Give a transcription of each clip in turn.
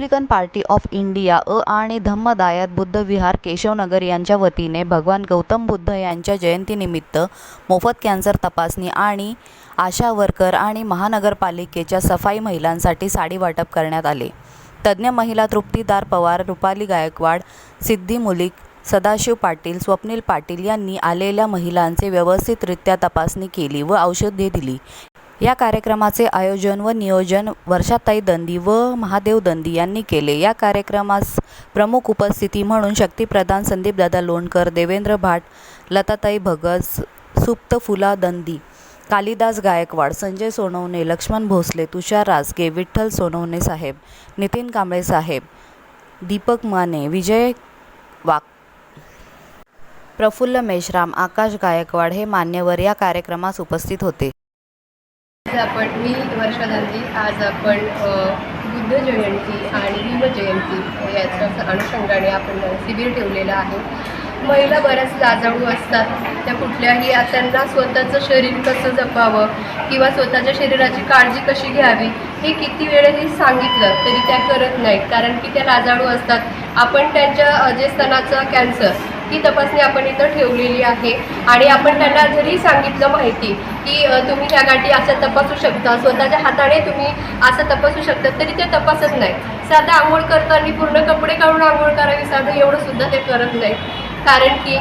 Republican Party of India अ आणि धम्मदायत बुद्ध विहार केशवनगर यांच्या वतीने भगवान गौतम बुद्ध यांच्या जयंतीनिमित्त मोफत कॅन्सर तपासणी आणि आशा वर्कर आणि महानगरपालिकेच्या सफाई महिलांसाठी साडी वाटप करण्यात आले. तज्ज्ञ महिला तृप्तीदार पवार रुपाली गायकवाड सिद्धी मुलिक सदाशिव पाटील स्वप्नील पाटील यांनी आलेल्या महिलांचे व्यवस्थितरित्या तपासणी केली व औषधे दिली. या कार्यक्रमाचे आयोजन व नियोजन वर्षाताई दंदी व महादेव दंदी यांनी केले. या कार्यक्रमास प्रमुख उपस्थिती म्हणून शक्तीप्रधान संदीपदादा लोणकर देवेंद्र भाट लताताई भगत सुप्त फुला दंदी कालिदास गायकवाड संजय सोनवणे लक्ष्मण भोसले तुषार राजगे विठ्ठल सोनवणे साहेब नितीन कांबळे साहेब दीपक माने विजय वाक प्रफुल्ल मेश्राम आकाश गायकवाड हे मान्यवर या कार्यक्रमास उपस्थित होते. आज आपण मी वर्षा गांधी आज आपण बुद्ध जयंती आणि भीम जयंती याच्या अनुषंगाने आपण शिबिर ठेवलेलं आहे. महिला बऱ्याच लाजाळू असतात. त्या कुठल्याही त्यांना स्वतःचं शरीर कसं जपावं किंवा स्वतःच्या शरीराची काळजी कशी घ्यावी हे किती वेळेही सांगितलं तरी त्या करत नाहीत. कारण की त्या लाजाळू असतात. आपण त्यांच्या अ, जे कॅन्सर ही तपासणी आपण इथं ठेवलेली आहे. आणि आपण त्यांना जरी सांगितलं माहिती की तुम्ही ह्या गाठी अशा तपासू शकता स्वतःच्या हाताने तुम्ही असं तपासू शकता तरी ते तपासत नाही. साधं आंघोळ करताना पूर्ण कपडे काढून आंघोळ करावी साधं एवढं सुद्धा ते करत नाही. कारण की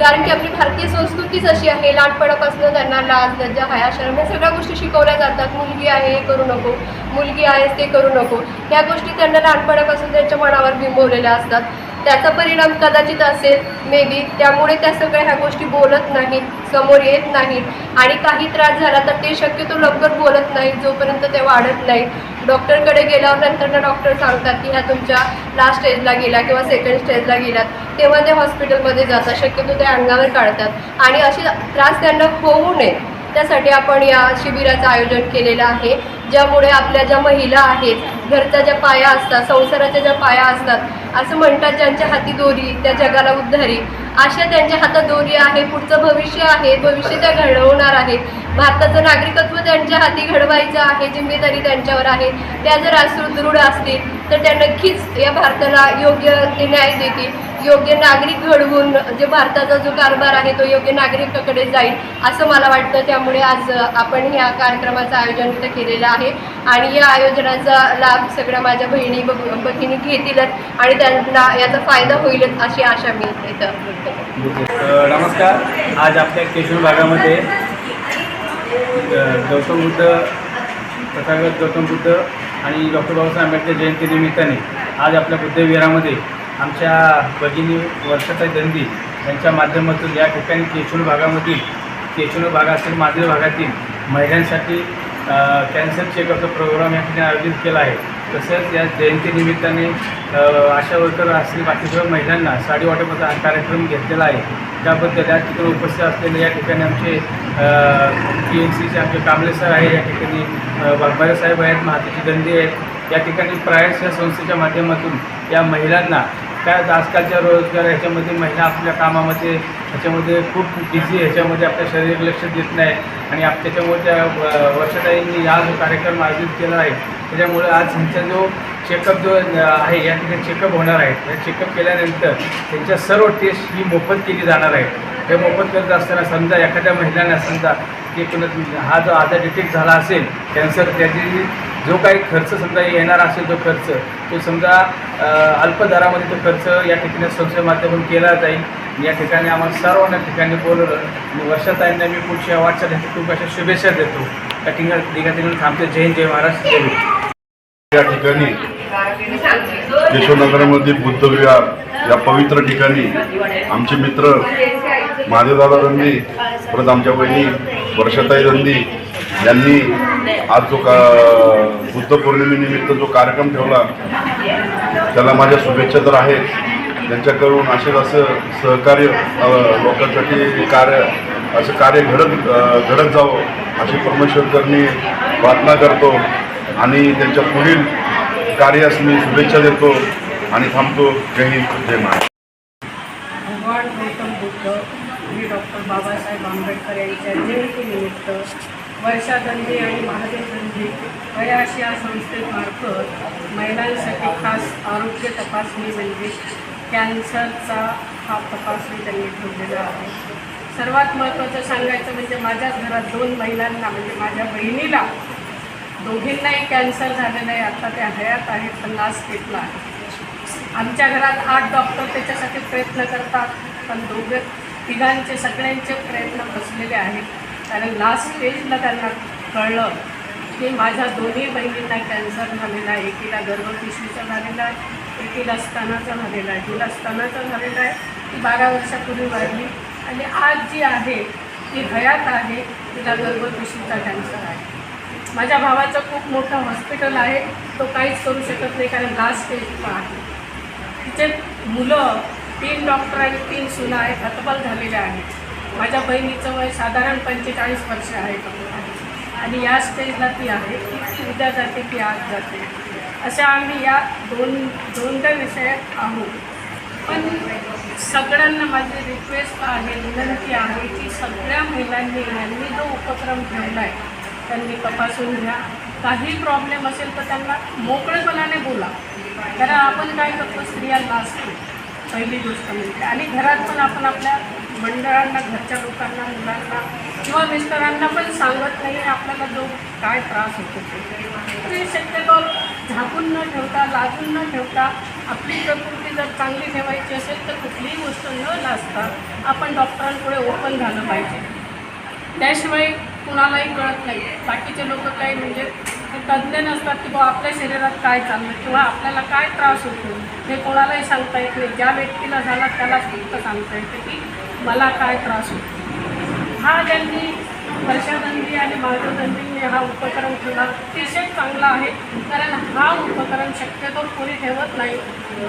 कारण की आपली भारतीय संस्कृतीच अशी आहे लहानपणापासून त्यांना लाज लज्जा हया शरम या सगळ्या गोष्टी शिकवल्या जातात. मुलगी आहे हे करू नको. मुलगी आहेस ते करू नको. ह्या गोष्टी त्यांना लहानपणापासून त्यांच्या मनावर बिंबवलेल्या असतात. त्याचा परिणाम कदाचित असेल मे बी त्यामुळे त्या सगळ्या ह्या गोष्टी बोलत नाहीत समोर येत नाहीत. आणि काही त्रास झाला तर ते शक्यतो लवकर बोलत नाहीत जोपर्यंत ते वाढत नाही डॉक्टरकडे गेल्यानंतर डॉक्टर सांगतात की ह्या तुमच्या लास्ट स्टेजला गेल्या किंवा सेकंड स्टेजला गेल्यात. तेव्हा ते हॉस्पिटलमध्ये जातात शक्यतो ते अंगावर काढतात. आणि असे त्रास त्यांना होऊ नये. त्यासाठी आपण या शिबिराचं आयोजन केलेलं आहे ज्यामुळे आपल्या ज्या महिला आहेत घरच्या ज्या पाया असतात संसाराच्या ज्या पाया असतात असं म्हणतात ज्यांच्या हाती दोरी त्या जगाला उद्धारी. अशा त्यांच्या हातात दोरी आहे पुढचं भविष्य आहे भविष्य त्या घडवणार आहेत. भारताचं नागरिकत्व त्यांच्या हाती घडवायचं आहे जिम्मेदारी त्यांच्यावर आहे. त्या जर आज सुदृढ असतील तर त्या नक्कीच या भारताला योग्य ते न्याय देतील. योग्य नागरिक घडवून जे भारताचा जो कारभार आहे तो योग्य नागरिकाकडे जाईल असं मला वाटतं. त्यामुळे आज आपण ह्या कार्यक्रमाचं आयोजन इथं केलेलं आहे. आणि या आयोजनाचा लाभ सगळ्या माझ्या बहिणी बहिणी भगिनी घेतीलच आणि त्यांना याचा फायदा होईलच अशी आशा मी इथं व्यक्त नमस्कार. आज आपल्या केशव भागामध्ये गौतम बुद्ध तथागत गौतम बुद्ध आणि डॉक्टर बाबासाहेब आंबेडकर जयंतीनिमित्ताने आज आपल्या बुद्धविहारामध्ये आमच्या भगिनी वर्षाताई दंदी यांच्या माध्यमातून या ठिकाणी केशव भागामधील केशव भाग असेल भागातील महिलांसाठी कॅन्सर चेकअपचा प्रोग्राम या ठिकाणी आयोजित केला आहे. तसेच या जयंतीनिमित्ताने आशा वर्कर असतील बाकी सर्व महिलांना साडी वाटपाचा हा कार्यक्रम घेतलेला आहे. त्याबद्दल या ठिकाणी उपस्थित असलेले या ठिकाणी आमचे पी एम सीचे आमचे कांबळे सर आहे या ठिकाणी वाघबारे साहेब आहेत महातीची दंडी आहेत. या ठिकाणी प्रायस या संस्थेच्या माध्यमातून या महिलांना काय आजकालच्या रोजगार ह्याच्यामध्ये महिला आपल्या कामामध्ये ह्याच्यामध्ये खूप बिझी ह्याच्यामध्ये आपल्या शरीर लक्ष देत नाही आणि आप त्याच्यामुळे त्या वर्षाताईंनी हा जो कार्यक्रम आयोजित केला आहे त्याच्यामुळे आज ह्यांचा जो चेकअप जो आहे या ठिकाणी चेकअप होणार आहे. या चेकअप केल्यानंतर त्यांच्या सर्व टेस्ट ही मोफत केली जाणार आहे. हे मोफत करत असताना समजा एखाद्या महिलांना समजा की पुन्हा हा जो आजार डिटेक्ट झाला असेल कॅन्सर त्याची जो काही खर्च समजा येणार असेल जो खर्च तो समजा अल्पदरामध्ये तो खर्च या ठिकाणी संस्थेच्या माध्यमातून केला जाईल. या ठिकाणी आम्हाला सर्वांना ठिकाणी बोलवलं. आणि वर्षाताईंना मी पुढच्या वाटचालीसाठी खूप अशा शुभेच्छा देतो. त्या ठिकाणी ठिकाणी थांबते. जय हिंद, जय महाराष्ट्र. जय या ठिकाणी यशोनगरमधील बुद्धविहार या पवित्र ठिकाणी आमचे मित्र महादेवदादा दंदी परत आमच्या बहिणी वर्षाताई दंदी यांनी आज जो का बुद्ध पौर्णिमेनिमित्त जो कार्यक्रम ठेवला त्याला माझ्या शुभेच्छा तर आहेत. त्यांच्याकडून असेच असं सहकार्य लोकांसाठी कार्य असं कार्य घडत घडत जावं अशी परमेश्वरकरणी प्रार्थना करतो आणि त्यांच्या पुढील कार्यास मी शुभेच्छा देतो आणि थांबतो. जय हिंद जय महाराज भगवान गौतम बुद्ध मी डॉक्टर बाबासाहेब आंबेडकर यांच्या जयंतीनिमित्त वर्षा दंडे आणि महादेव दंडे प्रयास या संस्थेमार्फत महिलांसाठी खास आरोग्य तपासणी म्हणजे कॅन्सरचा हा तपासणी त्यांनी ठेवलेला आहे. सर्वात महत्त्वाचं सांगायचं म्हणजे माझ्याच घरात दोन महिलांना म्हणजे माझ्या बहिणीला दोघींनाही कॅन्सर झालेलं आहे. आता ते हयात आहेत पण लास्ट घेतला आहे आमच्या घरात आठ डॉक्टर त्याच्यासाठी प्रयत्न करतात पण दोघे तिघांचे सगळ्यांचे प्रयत्न बसलेले आहेत. कारण लास्ट स्टेजला त्यांना कळलं की माझ्या दोन्ही बहिणींना कॅन्सर झालेला आहे. एकीला गर्भपिशवीचा झालेला आहे एकीला स्तनाचा झालेला आहे. तिला स्तनाचा झालेला आहे ती बारा वर्षापूर्वी वाढली आणि आज जी आहे ती हयात आहे तिला गर्भपिशवीचा कॅन्सर आहे. माझ्या भावाचं खूप मोठं हॉस्पिटल आहे तो काहीच करू शकत नाही कारण लास्ट स्टेजला आहे. तिचे मुलं तीन डॉक्टर आणि तीन सुना आहेत हतबल झालेल्या आहेत. माझ्या बहिणीचं वय साधारण पंचेचाळीस वर्ष आहे. आणि या स्टेजला ती आहे. ती उद्या जाते. की आज जाते अशा आम्ही या दोन दोन दोनदा विषयात आहोत. पण सगळ्यांना माझी रिक्वेस्ट आहे विनंती आहे की सगळ्या महिलांनी यांनी जो उपक्रम ठेवला आहे त्यांनी तपासून घ्या. काही प्रॉब्लेम असेल तर त्यांना मोकळेपणाने बोला. कारण आपण काय करतो स्त्रियांना असतो. पहिली गोष्ट म्हणजे. आणि घरात पण आपण आपल्या मंडळांना घरच्या लोकांना मुलांना किंवा मिस्टरांना पण सांगत नाही आपल्याला जो काय त्रास होतो ते. शक्यतो झाकून न ठेवता लाजून न ठेवता आपली प्रकृती जर चांगली ठेवायची असेल तर कुठलीही गोष्ट न लाजता आपण डॉक्टरांपुढे ओपन झालं पाहिजे. त्याशिवाय कुणालाही कळत नाही. बाकीचे लोक काही म्हणजे ते तज्ज्ञ नसतात की बुवा आपल्या शरीरात काय चाललं किंवा आपल्याला काय त्रास होतो हे कोणालाही सांगता येत नाही. ज्या व्यक्तीला झाला त्यालाच फक्त सांगता येतं की मला काय त्रास होतो. हा ज्यांनी वर्षादंडी आणि मार्गदंडीने हा उपक्रम ठेवला अतिशय चांगला आहे. कारण हा उपक्रम शक्यतो कोणी ठेवत नाही.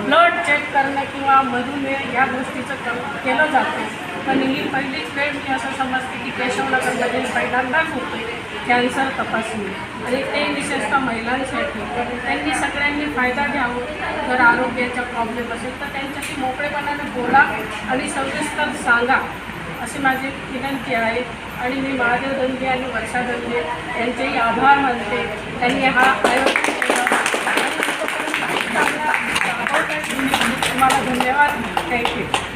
ब्लड चेक करणं किंवा मधुमेह या गोष्टीचं केलं जाते. पण ही पहिलीच वेळ मी असं समजते की केशवनगरमध्ये पहिल्यांदाच होते कॅन्सर तपासणी आणि ते विशेषतः महिलांसाठी. त्यांनी सगळ्यांनी फायदा घ्यावा. जर आरोग्याचा प्रॉब्लेम असेल तर त्यांच्याशी मोकळेपणाने बोला आणि सविस्तर सांगा. अशी माझी विनंती आहे. आणि मी महादेव दंगे आणि वर्षा दंगे यांचेही आभार मानते. त्यांनी हा आयोग तुम्हाला धन्यवाद. थँक्यू